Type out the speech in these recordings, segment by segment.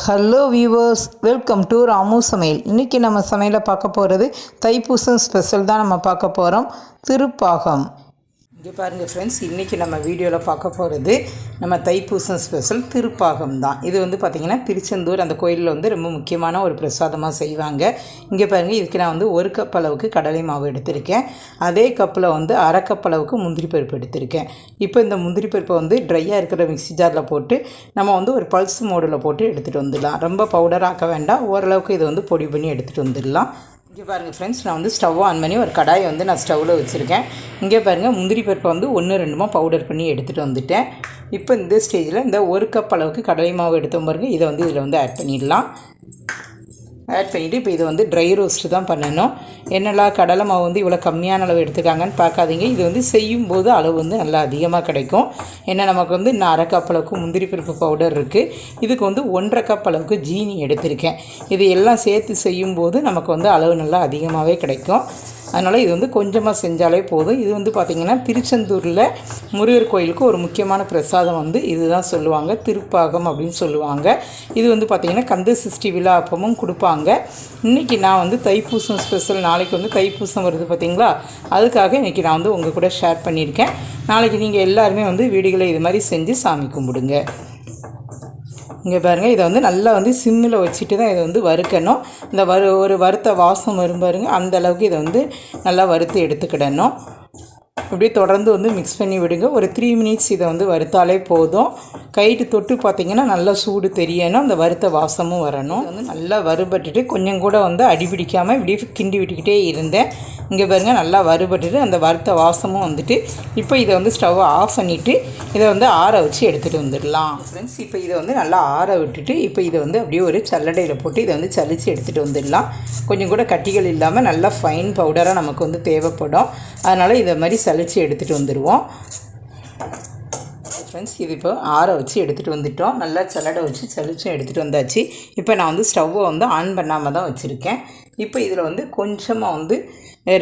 Hello viewers welcome to Ramu சமையல் இன்றைக்கி நம்ம சமையலை பார்க்க போகிறது தைப்பூசம் ஸ்பெஷல் தான் நம்ம பார்க்க போகிறோம் திருப்பாகம். இங்கே பாருங்கள் ஃப்ரெண்ட்ஸ் இன்றைக்கி நம்ம வீடியோவில் பார்க்க போகிறது நம்ம தைப்பூசம் ஸ்பெஷல் திருப்பாகம் தான். இது வந்து பார்த்திங்கன்னா திருச்செந்தூர் அந்த கோயிலில் வந்து ரொம்ப முக்கியமான ஒரு பிரசாதமாக செய்வாங்க. இங்கே பாருங்கள் இதுக்கு நான் வந்து ஒரு கப் அளவுக்கு கடலை மாவு எடுத்திருக்கேன். அதே கப்பில் வந்து அரை கப் அளவுக்கு முந்திரி பருப்பு எடுத்திருக்கேன். இப்போ இந்த முந்திரி பருப்பை வந்து ட்ரையாக இருக்கிற மிக்ஸி ஜாரில் போட்டு நம்ம வந்து ஒரு பல்ஸ் மோடில் போட்டு எடுத்துகிட்டு வந்துடலாம். ரொம்ப பவுடர் ஆக்க வேண்டாம். ஓரளவுக்கு இதை வந்து பொடி பண்ணி எடுத்துகிட்டு வந்துடலாம். இங்கே பாருங்கள் ஃப்ரெண்ட்ஸ் நான் வந்து ஸ்டவ் ஆன் பண்ணி ஒரு கடாயை வந்து நான் ஸ்டவ்வில் வச்சுருக்கேன். இங்கே பாருங்கள் முந்திரி பருப்பை வந்து ஒன்று ரெண்டுமா பவுடர் பண்ணி எடுத்துகிட்டு வந்துட்டேன். இப்போ இந்த ஸ்டேஜில் இந்த ஒரு கப் அளவுக்கு கடலை மாவு எடுத்தோம் பாருங்கள் இதை வந்து இதில் வந்து ஆட் பண்ணிடலாம். ஆட் பண்ணிவிட்டு இப்போ இது வந்து ட்ரை ரோஸ்ட்டு தான் பண்ணணும். என்னெல்லாம் கடலை மாவு வந்து இவ்வளோ கம்மியான அளவு எடுத்துக்காங்கன்னு பார்க்காதீங்க. இது வந்து செய்யும்போது அளவு வந்து நல்லா அதிகமாக கிடைக்கும். ஏன்னா நமக்கு வந்து இன்னும் அரை கப் அளவுக்கு முந்திரி பருப்பு பவுடர் இருக்குது இதுக்கு வந்து ஒன்றரை கப் அளவுக்கு ஜீனி எடுத்திருக்கேன். இது எல்லாம் சேர்த்து செய்யும்போது நமக்கு வந்து அளவு நல்லா அதிகமாகவே கிடைக்கும். அதனால் இது வந்து கொஞ்சமாக செஞ்சாலே போதும். இது வந்து பார்த்திங்கன்னா திருச்செந்தூரில் முருகர் கோயிலுக்கு ஒரு முக்கியமான பிரசாதம் வந்து இதுதான் சொல்லுவாங்க. திருப்பாகம் அப்படின்னு சொல்லுவாங்க. இது வந்து பார்த்திங்கன்னா கந்த சிருஷ்டி விழா அப்பமும் கொடுப்பாங்க. இன்றைக்கி நான் வந்து தைப்பூசம் ஸ்பெஷல் நாளைக்கு வந்து தைப்பூசம் வருது பார்த்திங்களா அதுக்காக இன்றைக்கி நான் வந்து உங்கள் கூட ஷேர் பண்ணியிருக்கேன். நாளைக்கு நீங்கள் எல்லாருமே வந்து வீடுகளை இது மாதிரி செஞ்சு சாமி கும்பிடுங்க. இங்கே பாருங்கள் இதை வந்து நல்லா வந்து சிம்மில் வச்சுட்டு தான் இதை வந்து வறுக்கணும். இந்த வறு ஒரு வறுத்த வாசம் வரும் பாருங்கள் அந்த அளவுக்கு இதை வந்து நல்லா வறுத்து எடுத்துக்கிடணும். இப்படியே தொடர்ந்து வந்து மிக்ஸ் பண்ணி விடுங்க. ஒரு த்ரீ மினிட்ஸ் இதை வந்து வறுத்தாலே போதும். கைட்டு தொட்டு பார்த்திங்கன்னா நல்லா சூடு தெரியணும். அந்த வறுத்த வாசமும் வரணும். வந்து நல்லா வறுபட்டுட்டு கொஞ்சம் கூட வந்து அடிபிடிக்காமல் இப்படியே கிண்டி விட்டுக்கிட்டே இருந்தேன். இங்கே பாருங்கள் நல்லா வறுபட்டுட்டு அந்த வறுத்த வாசமும் வந்துட்டு இப்போ இதை வந்து ஸ்டவ்வை ஆஃப் பண்ணிவிட்டு இதை வந்து ஆற வச்சு எடுத்துகிட்டு வந்துடலாம். ஃப்ரெண்ட்ஸ் இப்போ இதை வந்து நல்லா ஆற விட்டுட்டு இப்போ இதை வந்து அப்படியே ஒரு சல்லடையில் போட்டு இதை வந்து சலித்து எடுத்துகிட்டு வந்துடலாம். கொஞ்சம் கூட கட்டிகள் இல்லாமல் நல்லா ஃபைன் பவுடராக நமக்கு வந்து தேவைப்படும். அதனால் இதை மாதிரி சலித்து எடுத்துகிட்டு வந்துடுவோம் ஃப்ரெண்ட்ஸ் இது இப்போ ஆற வச்சு எடுத்துகிட்டு வந்துட்டோம். நல்லா சலடை வச்சு சலிச்சும் எடுத்துகிட்டு வந்தாச்சு. இப்போ நான் வந்து ஸ்டவ்வை வந்து ஆன் பண்ணாமல் தான் வச்சுருக்கேன். இப்போ இதில் வந்து கொஞ்சமாக வந்து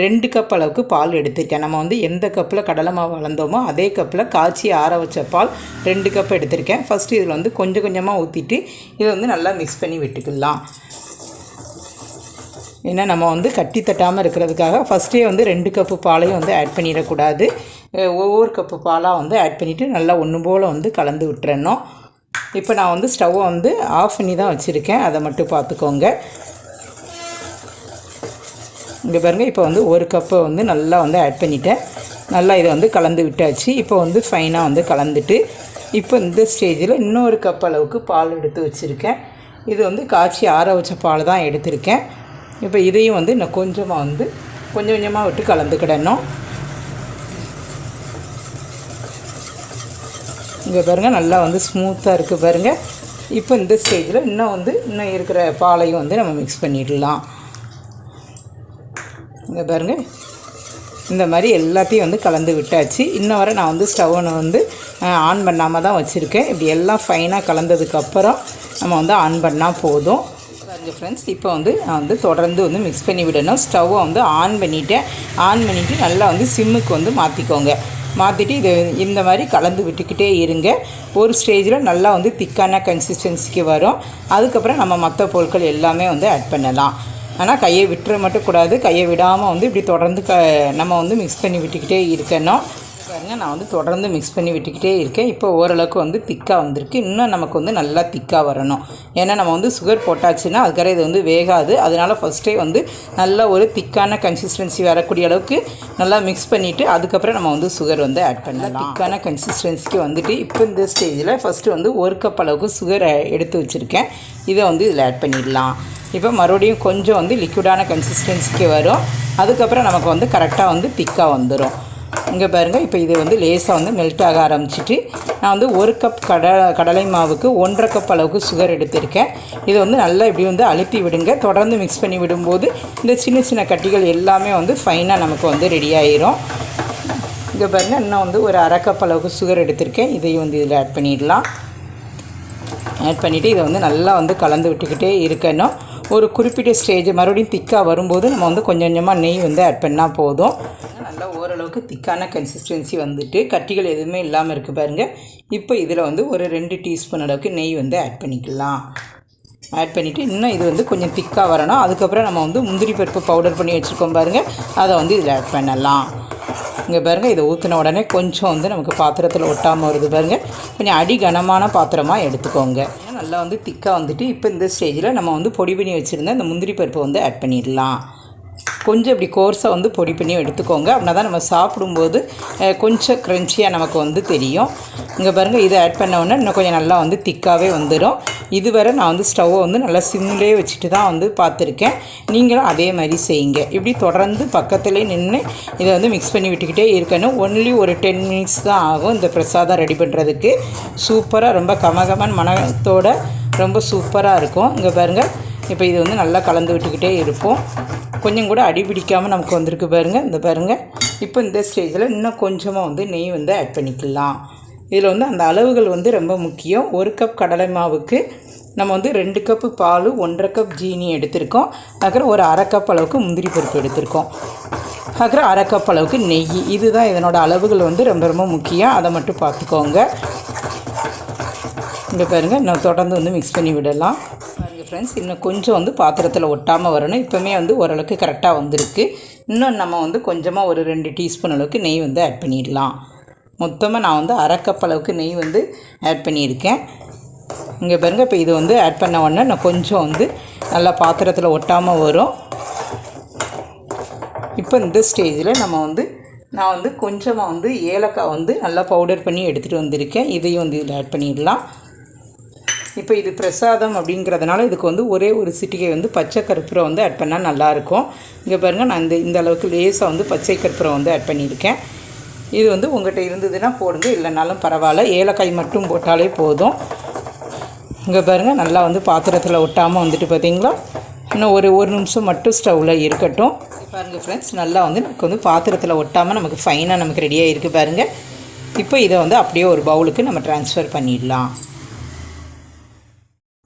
ரெண்டு கப் அளவுக்கு பால் எடுத்திருக்கேன். நம்ம வந்து எந்த கப்பில் கடலை மாவு வளர்ந்தோமோ அதே கப்பில் காய்ச்சி ஆற வச்ச பால் ரெண்டு கப் எடுத்திருக்கேன். ஃபஸ்ட்டு இதில் வந்து கொஞ்சம் கொஞ்சமாக ஊற்றிட்டு இதை வந்து நல்லா மிக்ஸ் பண்ணி விட்டுக்கலாம். ஏன்னா நம்ம வந்து கட்டி தட்டாமல் இருக்கிறதுக்காக ஃபஸ்ட்டே வந்து ரெண்டு கப்பு பாலையும் வந்து ஆட் பண்ணிடக்கூடாது. ஒவ்வொரு கப்பு பாலாக வந்து ஆட் பண்ணிவிட்டு நல்லா ஒன்று போல் வந்து கலந்து விட்டுறணும். இப்போ நான் வந்து ஸ்டவ்வை வந்து ஆஃப் பண்ணி தான் வச்சுருக்கேன். அதை மட்டும் பார்த்துக்கோங்க. இங்கே பாருங்கள் இப்போ வந்து ஒரு கப்பை வந்து நல்லா வந்து ஆட் பண்ணிட்டேன். நல்லா இதை வந்து கலந்து விட்டாச்சு. இப்போ வந்து ஃபைனாக வந்து கலந்துட்டு இப்போ இந்த ஸ்டேஜில் இன்னொரு கப் அளவுக்கு பால் எடுத்து வச்சுருக்கேன். இது வந்து காய்ச்சி ஆற வச்ச பால் தான் எடுத்திருக்கேன். இப்போ இதையும் வந்து இன்னும் கொஞ்சமாக வந்து கொஞ்சம் கொஞ்சமாக விட்டு கலந்துக்கிடணும். இங்கே பாருங்கள் நல்லா வந்து ஸ்மூத்தாக இருக்குது பாருங்கள் இப்போ இந்த ஸ்டேஜில் இன்னும் வந்து இன்னும் இருக்கிற பாலையும் வந்து நம்ம மிக்ஸ் பண்ணிடலாம். இங்கே பாருங்கள் இந்த மாதிரி எல்லாத்தையும் வந்து கலந்து விட்டாச்சு. இன்ன வரை நான் வந்து ஸ்டவ்னை வந்து ஆன் பண்ணாமல் தான் வச்சுருக்கேன். இப்படி எல்லாம் ஃபைனாக கலந்ததுக்கப்புறம் நம்ம வந்து ஆன் பண்ணால் போதும். பாருங்கள் ஃப்ரெண்ட்ஸ் இப்போ வந்து நான் வந்து தொடர்ந்து வந்து மிக்ஸ் பண்ணி விடணும். ஸ்டவ்வை வந்து ஆன் பண்ணிவிட்டேன் ஆன் பண்ணிவிட்டு நல்லா வந்து சிம்முக்கு வந்து மாற்றிக்கோங்க மாற்றிட்டு இது இந்த மாதிரி கலந்து விட்டுக்கிட்டே இருங்க. ஒரு ஸ்டேஜில் நல்லா வந்து திக்கான கன்சிஸ்டன்சிக்கு வரும். அதுக்கப்புறம் நம்ம மற்ற பொருட்கள் எல்லாமே வந்து ஆட் பண்ணலாம். ஆனால் கையை விட்டுற மட்டும் கூடாது. கையை விடாமல் வந்து இப்படி தொடர்ந்து க நம்ம வந்து மிக்ஸ் பண்ணி விட்டுக்கிட்டே இருக்கணும். பாருங்க நான் வந்து தொடர்ந்து மிக்ஸ் பண்ணி விட்டுக்கிட்டே இருக்கேன். இப்போ ஓரளவுக்கு வந்து திக்காக வந்திருக்கு. இன்னும் நமக்கு வந்து நல்லா திக்காக வரணும். ஏன்னா நம்ம வந்து சுகர் போட்டாச்சுன்னா அதுக்கரை இது வந்து வேகாது. அதனால் ஃபஸ்ட்டே வந்து நல்ல ஒரு திக்கான கன்சிஸ்டன்சி வரக்கூடிய அளவுக்கு நல்லா மிக்ஸ் பண்ணிவிட்டு அதுக்கப்புறம் நம்ம வந்து சுகர் வந்து ஆட் பண்ணலாம். திக்கான கன்சிஸ்டன்சிக்கு வந்துட்டு இப்போ இந்த ஸ்டேஜில் ஃபஸ்ட்டு வந்து ஒரு கப் அளவுக்கு சுகர் எடுத்து வச்சுருக்கேன். இதை வந்து இதில் ஆட் பண்ணிடலாம். இப்போ மறுபடியும் கொஞ்சம் வந்து லிக்விடான கன்சிஸ்டன்சிக்கு வரும். அதுக்கப்புறம் நமக்கு வந்து கரெக்டாக வந்து திக்காக வந்துடும் இங்கே பாருங்கள் இப்போ இது வந்து லேசாக வந்து மெல்ட் ஆக ஆரம்பிச்சிட்டு நான் வந்து ஒரு கப் கட கடலை மாவுக்கு ஒன்றரை கப் அளவுக்கு சுகர் எடுத்திருக்கேன். இதை வந்து நல்லா இப்படி வந்து அழுத்தி விடுங்க. தொடர்ந்து மிக்ஸ் பண்ணி விடும்போது இந்த சின்ன சின்ன கட்டிகள் எல்லாமே வந்து ஃபைனாக நமக்கு வந்து ரெடி ஆயிரும். இங்கே பாருங்கள் இன்னும் வந்து ஒரு அரை கப் அளவுக்கு சுகர் எடுத்திருக்கேன். இதையும் வந்து இதில் ஆட் பண்ணிடலாம். ஆட் பண்ணிவிட்டு இதை வந்து நல்லா வந்து கலந்து விட்டுக்கிட்டே இருக்கணும். ஒரு குறிப்பிட்ட ஸ்டேஜ் மறுபடியும் திக்காக வரும்போது நம்ம வந்து கொஞ்சம் கொஞ்சமாக நெய் வந்து ஆட் பண்ணால் போதும். நல்லா ஓரளவுக்கு திக்கான கன்சிஸ்டன்சி வந்துட்டு கட்டிகள் எதுவுமே இல்லாமல் இருக்குது பாருங்கள் இப்போ இதில் வந்து ஒரு ரெண்டு டீஸ்பூன் அளவுக்கு நெய் வந்து ஆட் பண்ணிக்கலாம். ஆட் பண்ணிவிட்டு இன்னும் இது வந்து கொஞ்சம் திக்காக வரணும். அதுக்கப்புறம் நம்ம வந்து முந்திரி பருப்பு பவுடர் பண்ணி வச்சுருக்கோம் பாருங்கள் அதை வந்து இதில் ஆட் பண்ணலாம். இங்கே பாருங்கள் இதை ஊற்றின உடனே கொஞ்சம் வந்து நமக்கு பாத்திரத்தில் ஒட்டாமல் வருது பாருங்கள் கொஞ்சம் அடி கனமான பாத்திரமாக எடுத்துக்கோங்க. நல்லா வந்து திக்காக வந்துட்டு இப்போ இந்த ஸ்டேஜில் நம்ம வந்து பொடி பண்ணி வச்சுருந்த இந்த முந்திரி பருப்பை வந்து ஆட் பண்ணிடலாம். கொஞ்சம் இப்படி கோர்ஸாக வந்து பொடி பண்ணி எடுத்துக்கோங்க. அப்படின்னா தான் நம்ம சாப்பிடும்போது கொஞ்சம் க்ரன்ச்சியாக நமக்கு வந்து தெரியும். இங்கே பாருங்கள் இதை ஆட் பண்ண உடனே இன்னும் கொஞ்சம் நல்லா வந்து திக்காகவே வந்துடும் இதுவரை நான் வந்து ஸ்டவ்வை வந்து நல்லா சிம்லேயே வச்சுட்டு தான் வந்து பார்த்துருக்கேன். நீங்களும் அதே மாதிரி செய்யுங்க. இப்படி தொடர்ந்து பக்கத்துலேயே நின்று இதை வந்து மிக்ஸ் பண்ணி விட்டுக்கிட்டே இருக்கணும். ஒன்லி ஒரு டென் மினிட்ஸ் தான் ஆகும் இந்த பிரசாதம் ரெடி பண்ணுறதுக்கு சூப்பராக ரொம்ப கமகமன் மனத்தோட ரொம்ப சூப்பராக இருக்கும். இங்கே பாருங்கள் இப்போ இது வந்து நல்லா கலந்து விட்டுக்கிட்டே இருப்போம். கொஞ்சம் கூட அடி பிடிக்காமல் நமக்கு வந்திருக்கு பாருங்கள் இந்த பாருங்கள் இப்போ இந்த ஸ்டேஜில் இன்னும் கொஞ்சமாக வந்து நெய் வந்து ஆட் பண்ணிக்கலாம். இதில் வந்து அந்த அளவுகள் வந்து ரொம்ப முக்கியம். ஒரு கப் கடலை மாவுக்கு நம்ம வந்து ரெண்டு கப்பு பால் ஒன்றரை கப் ஜீனி எடுத்திருக்கோம். அதுக்கப்புறம் ஒரு அரை கப் அளவுக்கு முந்திரி பருப்பு எடுத்திருக்கோம். அதுக்கப்புறம் அரை கப் அளவுக்கு நெய். இதுதான் இதனோட அளவுகள் வந்து ரொம்ப ரொம்ப முக்கியம். அதை மட்டும் பார்த்துக்கோங்க. இங்கே பாருங்கள் நான் தொடர்ந்து வந்து மிக்ஸ் பண்ணி விடலாம். ஃப்ரெண்ட்ஸ் இன்னும் கொஞ்சம் வந்து பாத்திரத்தில் ஒட்டாமல் வரணும். இப்போவுமே வந்து ஓரளவுக்கு கரெக்டாக வந்திருக்கு. இன்னும் நம்ம வந்து கொஞ்சமாக ஒரு ரெண்டு டீஸ்பூன் அளவுக்கு நெய் வந்து ஆட் பண்ணிடலாம். மொத்தமாக நான் வந்து அரை கப் அளவுக்கு நெய் வந்து ஆட் பண்ணியிருக்கேன். இங்கே பாருங்கள் இப்போ இது வந்து ஆட் பண்ண உடனே நான் கொஞ்சம் வந்து நல்லா பாத்திரத்தில் ஒட்டாமல் வரும். இப்போ இந்த ஸ்டேஜில் நம்ம வந்து நான் வந்து கொஞ்சமாக வந்து ஏலக்காய் வந்து நல்லா பவுடர் பண்ணி எடுத்துகிட்டு வந்திருக்கேன். இதையும் வந்து இதில் ஆட் பண்ணிடலாம். இப்போ இது பிரசாதம் அப்படிங்கிறதுனால இதுக்கு வந்து ஒரே ஒரு சிட்டிகை வந்து பச்சை கற்பூரம் வந்து ஆட் பண்ணால் நல்லாயிருக்கும் இங்கே பாருங்கள் நான் இந்த இந்த அளவுக்கு லேசாக வந்து பச்சை கற்பூரம் வந்து ஆட் பண்ணியிருக்கேன். இது வந்து உங்கள்கிட்ட இருந்ததுன்னா போடுங்க இல்லைனாலும் பரவாயில்ல. ஏலக்காய் மட்டும் போட்டாலே போதும். இங்கே பாருங்கள் நல்லா வந்து பாத்திரத்தில் ஒட்டாமல் வந்துட்டு பார்த்தீங்களா இன்னும் ஒரு ஒரு நிமிஷம் மட்டும் ஸ்டவ்வில் இருக்கட்டும். பாருங்கள் ஃப்ரெண்ட்ஸ் நல்லா வந்து நமக்கு வந்து பாத்திரத்தில் ஒட்டாமல் நமக்கு ஃபைனாக நமக்கு ரெடியாக இருக்குது பாருங்கள் இப்போ இதை வந்து அப்படியே ஒரு பவுலுக்கு நம்ம ட்ரான்ஸ்ஃபர் பண்ணிடலாம்.